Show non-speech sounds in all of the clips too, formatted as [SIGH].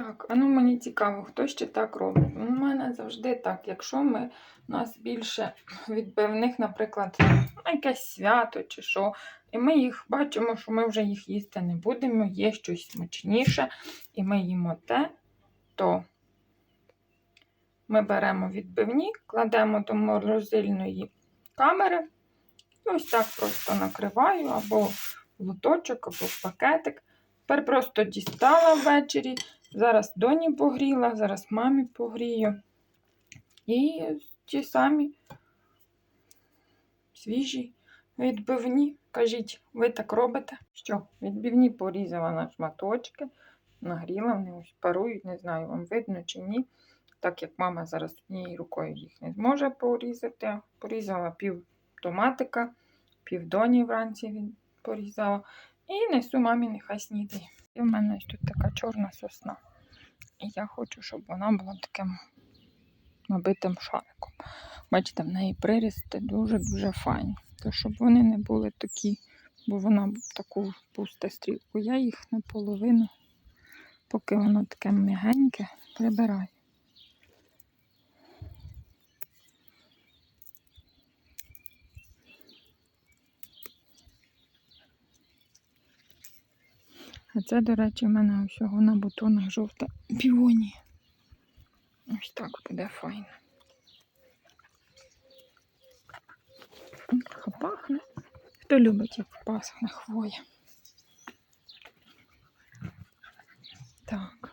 Так, а ну мені цікаво, хто ще так робить. У мене завжди так. Якщо ми у нас більше відбивних, наприклад, на якесь свято чи що, і ми їх бачимо, що ми вже їх їсти не будемо, є щось смачніше, і ми їмо те, то ми беремо відбивні, кладемо до морозильної камери. Ось так просто накриваю або в лоточок, або в пакетик. Тепер просто дістала ввечері. Зараз доні погріла, зараз мамі погрію. І ті самі свіжі відбивні. Кажіть, ви так робите? Що? Відбивні порізала на шматочки, нагріла, вони ось парують, не знаю, вам видно чи ні. Так як мама зараз однією рукою їх не зможе порізати. Порізала пів томатика, пів доні вранці порізала. І несу мамі, нехай снідає. І в мене ось тут така чорна сосна. І я хочу, щоб вона була таким набитим шариком. Бачите, в неї прирісти дуже-дуже файні. То щоб вони не були такі, бо вона таку пусте стрілку. Я їх наполовину, поки воно таке м'ягеньке, прибираю. Це, до речі, в мене всього на бутонах жовта піонія. Ось так буде файно. Пахне. Хто любить, як пахне хвоя. Так.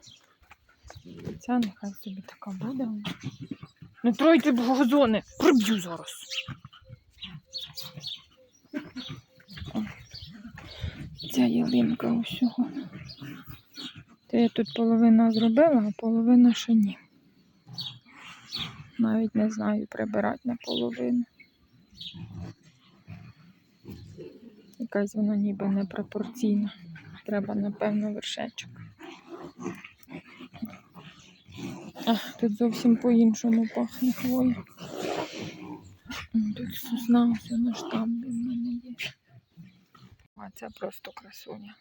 Ця нехай собі така буде. Не тройте газони, приб'ю зараз. О, Ця ялинка усього. Це я тут половина зробила, а половина ще ні. Навіть не знаю прибирати наполовину. Якась вона ніби непропорційна. Треба, напевно, вершечок. А, тут зовсім по-іншому пахне хвоя. Тут сосна все на штамбі в мене є. А це просто красуня.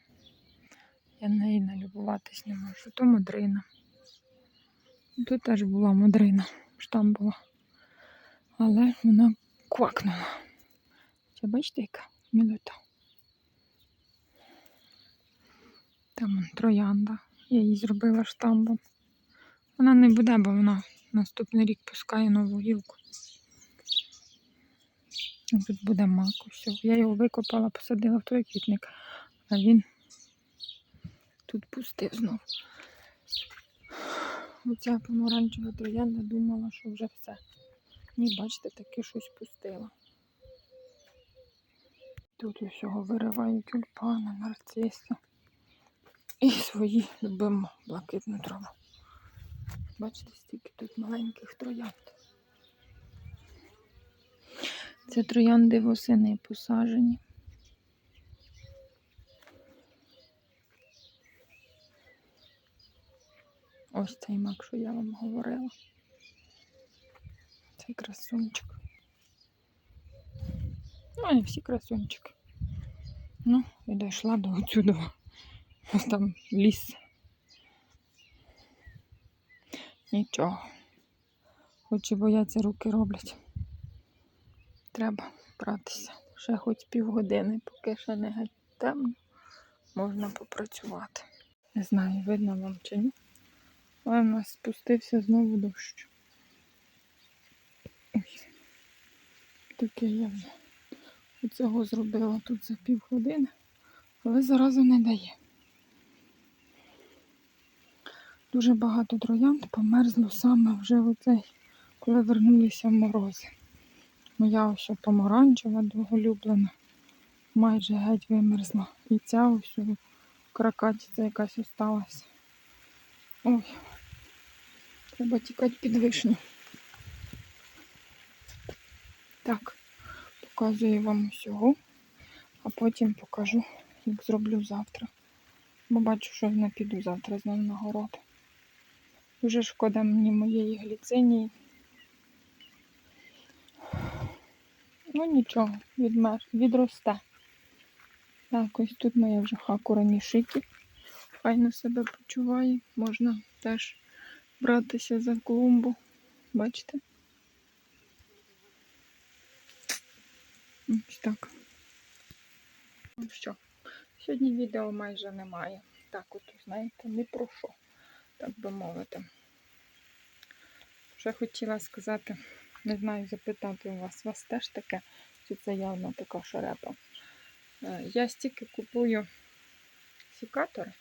Я неї налюбуватись не можу. То модрина. Тут теж була модрина, штам була. Але вона квакнула. Це бачите, яка мілота. Там троянда. Я її зробила штамбом. Вона не буде, бо вона наступний рік пускає нову гілку. Тут буде мак. Все. Я його викопала, посадила в той квітник, а він тут пустив знов. Оця помаранчева троянда думала, що вже все. Ні, бачите, таки щось пустила. Тут усього вириваю тюльпани, нарциси і свої любимо блакитну траву. Бачите, стільки тут маленьких троянд. Це троянди восени посажені. Ось цей мак, що я вам говорила. Цей красунчик. Ну, вони всі красунчики. Ну, і дійшла до отсюда. Ось там ліс. Нічого. Хоч і бояться руки роблять. Треба братися. Ще хоч півгодини, поки ще не темно, можна попрацювати. Не знаю, видно вам чи ні. Але в нас спустився знову дощ. Ой. Таке я вже оцього зробила тут за півгодини, але заразу не дає. Дуже багато троянд померзло саме вже оцей, коли вернулися в морози. Моя ось помаранчева довголюблена, майже геть вимерзла. І ця ось кракатиця якась осталася. Ой, треба тікати під вишню. Так, показую вам всього, а потім покажу, як зроблю завтра. Бо бачу, що не піду завтра знову на город. Дуже шкода мені моєї гліцинії. Ну нічого, відмер, відросте. Так, ось тут моя вже хакура Нішикі. Файно себе почуває. Можна теж братися за клумбу. Бачите? Ось так. Ну що, сьогодні відео майже немає. Так от, знаєте, не про що, так би мовити. Ще хотіла сказати, не знаю, запитати у вас, у вас теж таке, чи це явно така шарепа. Е, Я стільки купую сікатори,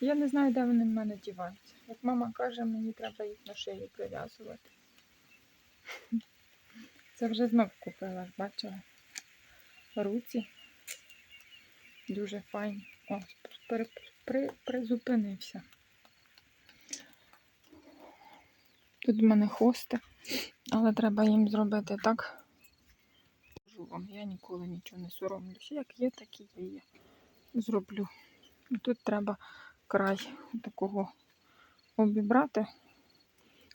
і я не знаю, де вони в мене діваються. Як мама каже, мені треба їх на шию прив'язувати. Це вже знов купила, бачила. Руці. Дуже файні. О, при, при, призупинився. Тут в мене хости, але треба їм зробити так. Кажу вам, я ніколи нічого не соромлюся. Як є, так і є. Зроблю. І Тут треба край такого обібрати,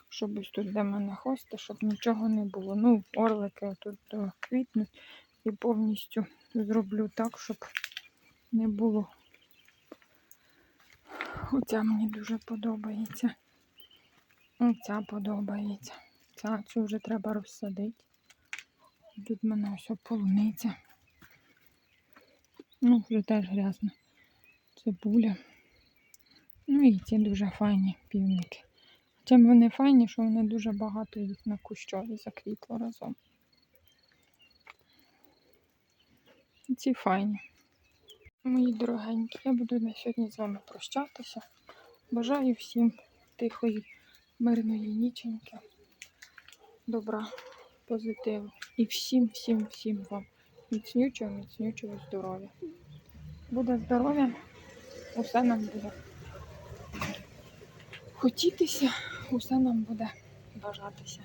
щоб ось тут де мене хости, щоб нічого не було. Ну, орлики тут е, квітнуть і повністю зроблю так, щоб не було. Оця мені дуже подобається. Оця подобається. Ця цю вже треба розсадити. Тут в мене ось полуниця. Ну, вже теж грязна. Цибуля. Ну і ці дуже файні півники. Чим вони файні, що вони дуже багато їх на кущові заквітло разом. Ці файні. Мої дорогенькі, я буду на сьогодні з вами прощатися. Бажаю всім тихої, мирної ніченьки, добра, позитиву. І всім, всім, всім вам міцнючого, міцнючого здоров'я. Буде здоров'я, усе нам буде хотітися, усе нам буде бажатися.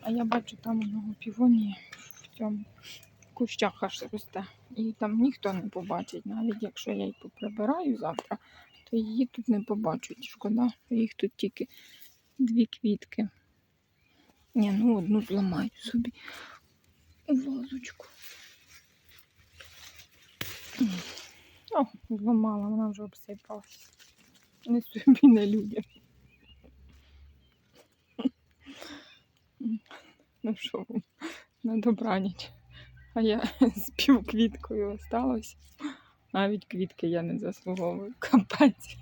А я бачу, там у нього півонії в цьому кущах аж росте. І там ніхто не побачить, навіть якщо я її поприбираю завтра, то її тут не побачать. Шкода, їх тут тільки дві квітки. Ні, ну одну зламаю собі у вазочку. О, зламала, вона вже обсипалась. Не собі, не людям. Ну що, на добраніч. А я з півквіткою осталась. Навіть квітки я не заслуговую. Капець.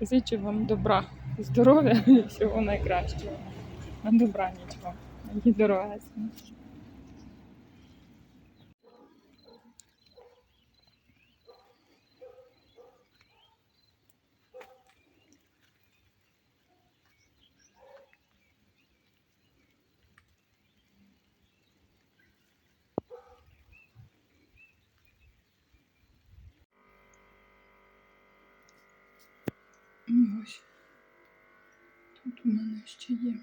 Зичу вам добра, здоров'я [LAUGHS] і всього найкращого. На добраніч вам. Мої дорогесні. Ось. Тут у мене ще є